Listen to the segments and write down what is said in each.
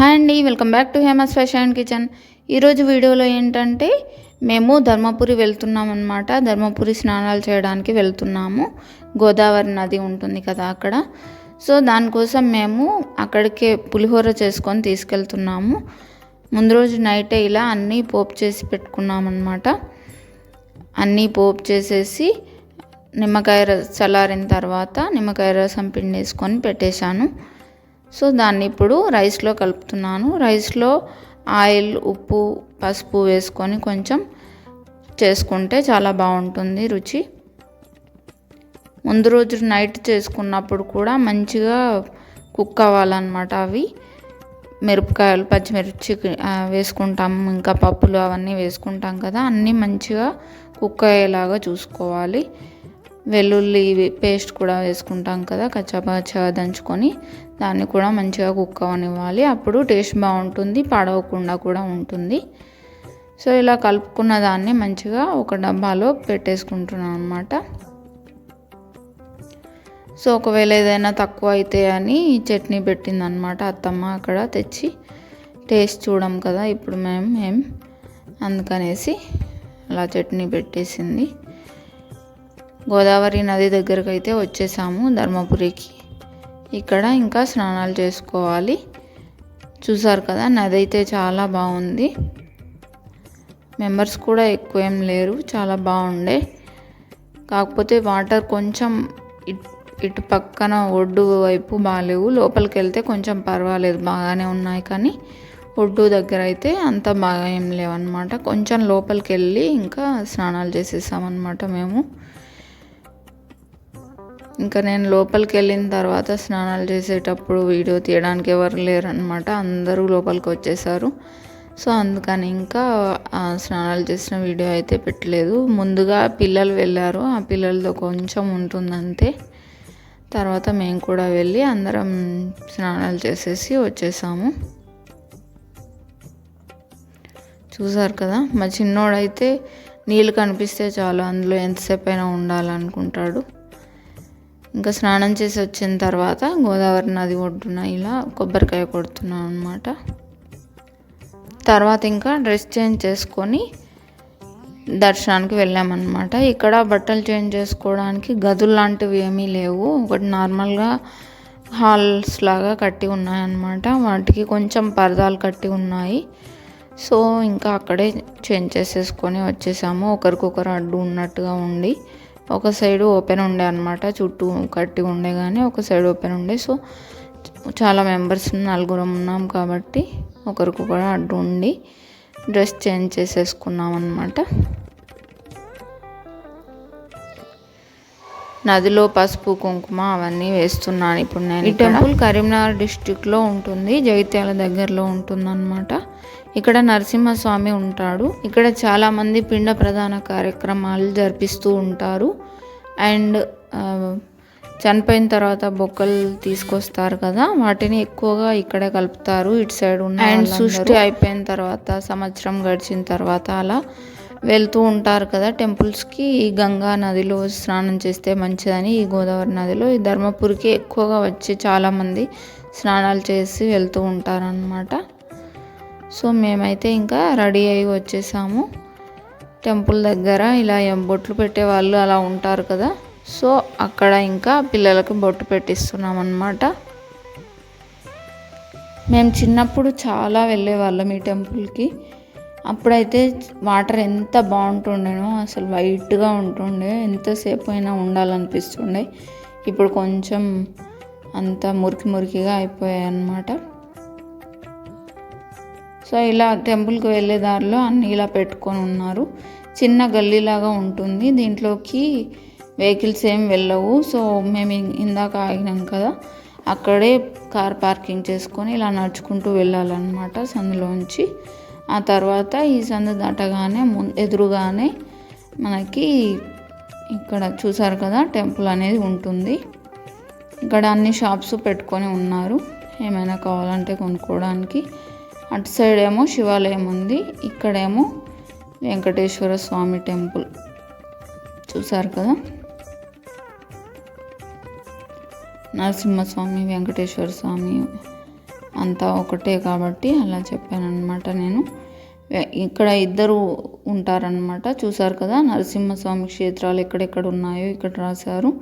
Hi అండి welcome back to Hema's fashion kitchen. ఈరోజు వీడియోలో ఏంటంటే మేము ధర్మపురి వెళ్తున్నాం అనమాట ధర్మపురి స్నానాలు చేయడానికి వెళ్తున్నాము. గోదావరి నది ఉంటుంది కదా అక్కడ. సో దానికోసం మేము అక్కడికే పులిహోర చేసుకొని తీసుకెళ్తున్నాము. ముందు రోజు నైటే ఇలా అన్నీ పోపు చేసి పెట్టుకున్నాం అనమాట అన్నీ పోపు చేసేసి నిమ్మకాయ చల్లారిన తర్వాత నిమ్మకాయ రసం పిండి వేసుకొని పెట్టేశాను. సో దాన్ని ఇప్పుడు రైస్లో కలుపుతున్నాను. రైస్లో ఆయిల్ ఉప్పు పసుపు వేసుకొని కొంచెం చేసుకుంటే చాలా బాగుంటుంది రుచి. ముందు రోజు నైట్ చేసుకున్నప్పుడు కూడా మంచిగా కుక్ అవ్వాలన్నమాట అవి. మిరపకాయలు పచ్చిమిర్చి వేసుకుంటాం. ఇంకా పప్పులు అవన్నీ వేసుకుంటాం కదా అన్నీ మంచిగా కుక్ అయ్యేలాగా చూసుకోవాలి. వెల్లుల్లి పేస్ట్ కూడా వేసుకుంటాం కదా కచ్చాపచ్చా దంచుకొని దాన్ని కూడా మంచిగా కుక్ అవనివ్వాలి. అప్పుడు టేస్ట్ బాగుంటుంది పాడవకుండా కూడా ఉంటుంది. సో ఇలా కలుపుకున్న దాన్ని మంచిగా ఒక డబ్బాలో పెట్టేసుకుంటున్నాను అనమాట సో ఒకవేళ ఏదైనా తక్కువ అయితే అని చట్నీ పెట్టిందనమాట అత్తమ్మ అక్కడ తెచ్చి టేస్ట్ చూడం కదా ఇప్పుడు మేము ఏం అందుకనేసి అలా చట్నీ పెట్టేసింది. గోదావరి నది దగ్గరకు అయితే వచ్చేసాము ధర్మపురికి. ఇక్కడ ఇంకా స్నానాలు చేసుకోవాలి. చూసారు కదా నది అయితే చాలా బాగుంది. మెంబర్స్ కూడా ఎక్కువ ఏం లేరు చాలా బాగుండే. కాకపోతే వాటర్ కొంచెం ఇట్ ఇటు పక్కన ఒడ్డు వైపు బాగాలేవు లోపలికి వెళ్తే కొంచెం పర్వాలేదు బాగానే ఉన్నాయి కానీ ఒడ్డు దగ్గర అయితే అంత బాగా ఏం లేవన్నమాట. కొంచెం లోపలికి వెళ్ళి ఇంకా స్నానాలు చేసేసామన్నమాట మేము. ఇంకా నేను లోపలికి వెళ్ళిన తర్వాత స్నానాలు చేసేటప్పుడు వీడియో తీయడానికి ఎవరు లేరనమాట అందరూ లోపలికి వచ్చేసారు. సో అందుకని ఇంకా స్నానాలు చేసిన వీడియో అయితే పెట్టలేదు. ముందుగా పిల్లలు వెళ్ళారు. ఆ పిల్లలతో కొంచెం ఉంటుందంతే. తర్వాత మేము కూడా వెళ్ళి అందరం స్నానాలు చేసేసి వచ్చేసాము. చూసారు కదా? మా చిన్నోడైతే నీళ్ళు కనిపిస్తే చాలు అందులో ఎంతసేపు అయినా ఉండాలనుకుంటాడు. ఇంకా స్నానం చేసి వచ్చిన తర్వాత గోదావరి నది ఒడ్డున ఇలా కొబ్బరికాయ కొడుతున్నాను అనమాట తర్వాత ఇంకా డ్రెస్ చేంజ్ చేసుకొని దర్శనానికి వెళ్ళామన్నమాట. ఇక్కడ బట్టలు చేంజ్ చేసుకోవడానికి గదులు లాంటివి ఏమీ లేవు. ఒకటి నార్మల్గా హాల్స్ లాగా కట్టి ఉన్నాయన్నమాట. వాటికి కొంచెం పరదాలు కట్టి ఉన్నాయి. సో ఇంకా అక్కడే చేంజ్ చేసేసుకొని వచ్చేసాము. ఒకరికొకరు అడ్డు ఉన్నట్టుగా ఉండి ఒక సైడ్ ఓపెన్ ఉండే అనమాట చుట్టూ కట్టి ఉండే కానీ ఒక సైడ్ ఓపెన్ ఉండే. సో చాలా మెంబర్స్ నలుగురం ఉన్నాం కాబట్టి ఒకరికొకరు అడ్డు ఉండి డ్రెస్ చేంజ్ చేసేసుకున్నాం అనమాట నదిలో పసుపు కుంకుమ అవన్నీ వేస్తున్నాను. ఇప్పుడు నేను ఈ టెంపుల్ కరీంనగర్ డిస్టిక్లో ఉంటుంది. జగిత్యాల దగ్గరలో ఉంటుందన్నమాట. ఇక్కడ నరసింహస్వామి ఉంటాడు. ఇక్కడ చాలా మంది పిండ ప్రధాన కార్యక్రమాలు జరిపిస్తూ ఉంటారు. అండ్ చనిపోయిన తర్వాత బొక్కలు తీసుకొస్తారు కదా వాటిని ఎక్కువగా ఇక్కడే కలుపుతారు. ఇటు సైడ్ ఉన్న అండ్ సృష్టి అయిపోయిన తర్వాత సంవత్సరం గడిచిన తర్వాత అలా వెళ్తూ ఉంటారు కదా టెంపుల్స్కి. ఈ గంగా నదిలో స్నానం చేస్తే మంచిదని ఈ గోదావరి నదిలో. ఈ ధర్మపురికి ఎక్కువగా వచ్చి చాలామంది స్నానాలు చేసి వెళ్తూ ఉంటారనమాట సో మేమైతే ఇంకా రెడీ అయ్యి వచ్చేసాము. టెంపుల్ దగ్గర ఇలా బొట్లు పెట్టే వాళ్ళు అలా ఉంటారు కదా. సో అక్కడ ఇంకా పిల్లలకు బొట్టు పెట్టిస్తున్నాం అనమాట మేము చిన్నప్పుడు చాలా వెళ్ళేవాళ్ళం ఈ టెంపుల్కి. అప్పుడైతే వాటర్ ఎంత బాగుంటుండేనో అసలు వైట్గా ఉంటుండే ఎంతసేపు అయినా ఉండాలనిపిస్తుండే. ఇప్పుడు కొంచెం అంత మురికి మురికిగా అయిపోయాయి అన్నమాట సో ఇలా టెంపుల్కి వెళ్ళే దారిలో అన్ని ఇలా పెట్టుకొని ఉన్నారు. చిన్న గల్లీలాగా ఉంటుంది. దీంట్లోకి వెహికల్స్ ఏం వెళ్ళవు. సో మేము ఇందాక ఆగినాం కదా అక్కడే కార్ పార్కింగ్ చేసుకొని ఇలా నడుచుకుంటూ వెళ్ళాలన్నమాట సందులోంచి. ఆ తర్వాత ఈ సందు దాటగానే ము ఎదురుగానే మనకి ఇక్కడ చూసారు కదా టెంపుల్ అనేది ఉంటుంది. ఇక్కడ అన్ని షాప్స్ పెట్టుకొని ఉన్నారు. ఏమైనా కావాలంటే కొనుక్కోవడానికి. అటు సైడ్ ఏమో శివాలయం ఉంది. ఇక్కడేమో వెంకటేశ్వర స్వామి టెంపుల్. చూసారు కదా? నరసింహస్వామి వెంకటేశ్వర స్వామి అంతా ఒకటే కాబట్టి అలా చెప్పాను అనమాట నేను ఇక్కడ ఇద్దరు ఉంటారనమాట చూసారు కదా నరసింహస్వామి క్షేత్రాలు ఎక్కడెక్కడ ఉన్నాయో ఇక్కడ రాశారు.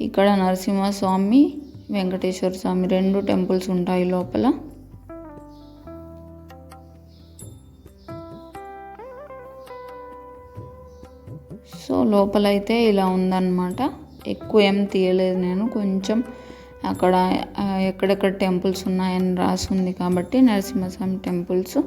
ఇక్కడ నరసింహస్వామి వెంకటేశ్వర స్వామి రెండు టెంపుల్స్ ఉంటాయి లోపల. సో లోపలైతే ఇలా ఉందన్నమాట. ఎక్కువ ఏం తీయలేదు నేను. కొంచెం అక్కడ ఎక్కడెక్కడ టెంపుల్స్ ఉన్నాయని రాసి ఉంది కాబట్టి నరసింహస్వామి టెంపుల్స్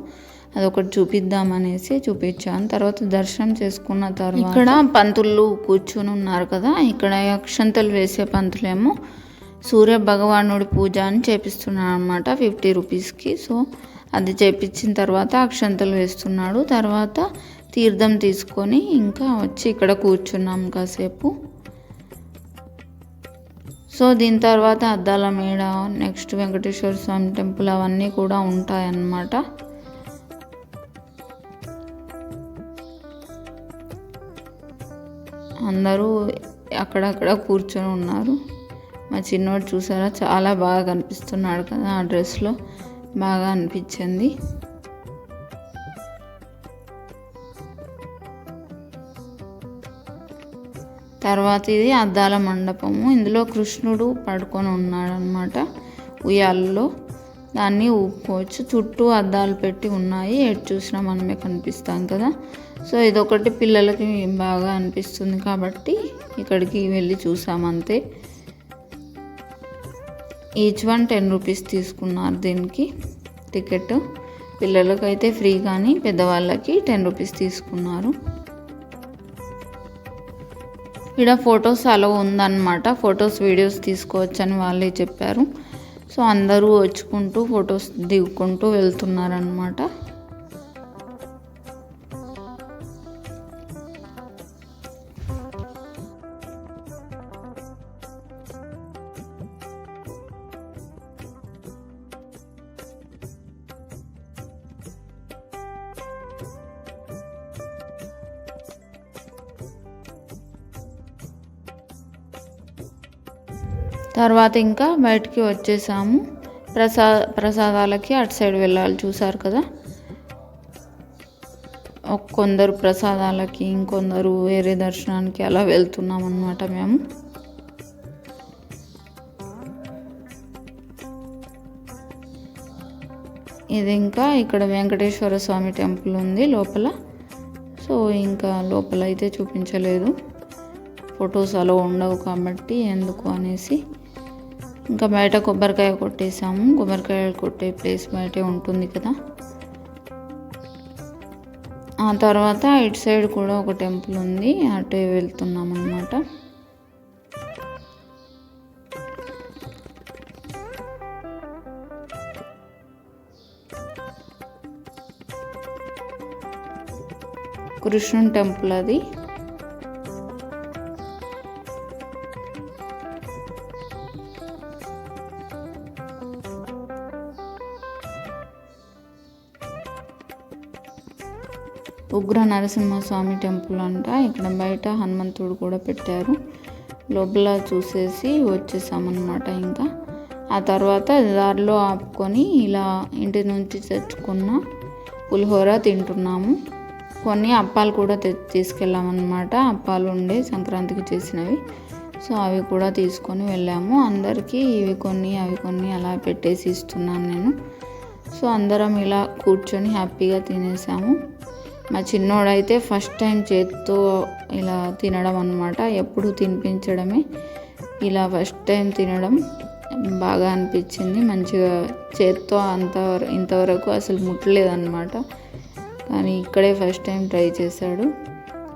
అదొకటి చూపిద్దామనేసి చూపించాను. తర్వాత దర్శనం చేసుకున్న తర్వాత ఇక్కడ పంతులు కూర్చుని ఉన్నారు కదా ఇక్కడ అక్షంతలు వేసే పంతులేమో సూర్య భగవానుడి పూజ అని చేపిస్తున్నాడు అనమాట ఫిఫ్టీ రూపీస్కి. సో అది చేపించిన తర్వాత అక్షంతలు వేస్తున్నాడు. తర్వాత తీర్థం తీసుకొని ఇంకా వచ్చి ఇక్కడ కూర్చున్నాం కాసేపు. సో దీని తర్వాత అద్దాల మేడ నెక్స్ట్ వెంకటేశ్వర స్వామి టెంపుల్ అవన్నీ కూడా ఉంటాయన్నమాట. అందరూ అక్కడక్కడ కూర్చొని ఉన్నారు. మా చిన్నోడు చూసారా చాలా బాగా కనిపిస్తున్నాడు కదా ఆ డ్రెస్లో. బాగా అనిపించింది. తర్వాత ఇది అద్దాల మండపము. ఇందులో కృష్ణుడు పడుకొని ఉన్నాడనమాట ఉయ్యాలలో. దాన్ని ఊపుకోవచ్చు. చుట్టూ అద్దాలు పెట్టి ఉన్నాయి. ఎటు చూసినా మనమే కనిపిస్తాం కదా. సో ఇదొకటి పిల్లలకి బాగా అనిపిస్తుంది కాబట్టి ఇక్కడికి వెళ్ళి చూసామంతే ఈచ్ వన్ టెన్ రూపీస్ తీసుకున్నారు దీనికి టికెట్. పిల్లలకైతే ఫ్రీ కానీ పెద్దవాళ్ళకి టెన్ రూపీస్ తీసుకున్నారు. ఇక్కడ ఫొటోస్ అలా ఉందన్నమాట. ఫొటోస్ వీడియోస్ తీసుకోవచ్చని వాళ్ళే చెప్పారు. సో అందరూ వచ్చుకుంటూ ఫొటోస్ దిగుకుంటూ వెళ్తున్నారనమాట తర్వాత ఇంకా బయటికి వచ్చేసాము. ప్రసా ప్రసాదాలకి అటు సైడ్ వెళ్ళాలి చూసారు కదా. కొందరు ప్రసాదాలకి ఇంకొందరు వేరే దర్శనానికి అలా వెళ్తున్నాం అన్నమాట మేము. ఇది ఇంకా ఇక్కడ వెంకటేశ్వర స్వామి టెంపుల్ ఉంది లోపల. సో ఇంకా లోపల అయితే చూపించలేదు. ఫొటోస్ అలా ఉండవు కాబట్టి ఎందుకు అనేసి ఇంకా బయట కొబ్బరికాయ కొట్టేసాము. కొబ్బరికాయ కొట్టే ప్లేస్ బయటే ఉంటుంది కదా. ఆ తర్వాత ఇటు సైడ్ కూడా ఒక టెంపుల్ ఉంది. అటే వెళ్తున్నాం అన్నమాట కృష్ణుని టెంపుల్ అది. ఉగ్ర నరసింహస్వామి టెంపుల్ అంట. ఇక్కడ బయట హనుమంతుడు కూడా పెట్టారు. లోపల చూసేసి వచ్చేసామన్నమాట ఇంకా. ఆ తర్వాత దారిలో ఆపుకొని ఇలా ఇంటి నుంచి తెచ్చుకున్న పులిహోర తింటున్నాము. కొన్ని అప్పాలు కూడా తె తీసుకెళ్ళామన్నమాట. అప్పాలు ఉండే సంక్రాంతికి చేసినవి. సో అవి కూడా తీసుకొని వెళ్ళాము. అందరికీ ఇవి కొన్ని అవి కొన్ని అలా పెట్టేసి ఇస్తున్నాను నేను. సో అందరం ఇలా కూర్చొని హ్యాపీగా తినేసాము. మా చిన్నోడైతే ఫస్ట్ టైం చేత్తో ఇలా తినడం అనమాట ఎప్పుడు తినిపించడమే. ఇలా ఫస్ట్ టైం తినడం బాగా అనిపించింది. మంచిగా చేత్తో అంత ఇంతవరకు అసలు ముట్టలేదన్నమాట. కానీ ఇక్కడే ఫస్ట్ టైం ట్రై చేశాడు.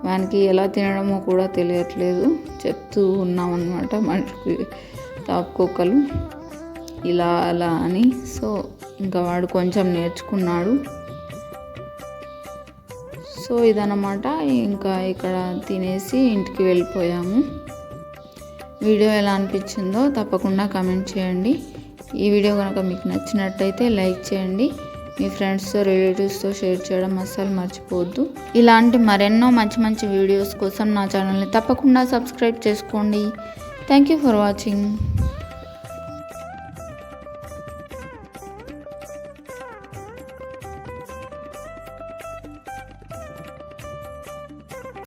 వానికి ఎలా తినడమో కూడా తెలియట్లేదు. చెప్తూ ఉన్నామన్నమాట మనిషికి తాపుకోకలు ఇలా అలా అని. సో ఇంకా వాడు కొంచెం నేర్చుకున్నాడు. సో ఇదన్నమాట. ఇంకా ఇక్కడ తినేసి ఇంటికి వెళ్ళిపోయాము. వీడియో ఎలా అనిపించిందో తప్పకుండా కమెంట్ చేయండి. ఈ వీడియో కనుక మీకు నచ్చినట్టయితే లైక్ చేయండి. మీ ఫ్రెండ్స్తో రిలేటివ్స్తో షేర్ చేయడం అస్సలు మర్చిపోవద్దు. ఇలాంటి మరెన్నో మంచి మంచి వీడియోస్ కోసం నా ఛానల్ని తప్పకుండా సబ్స్క్రైబ్ చేసుకోండి. Thank you for watching.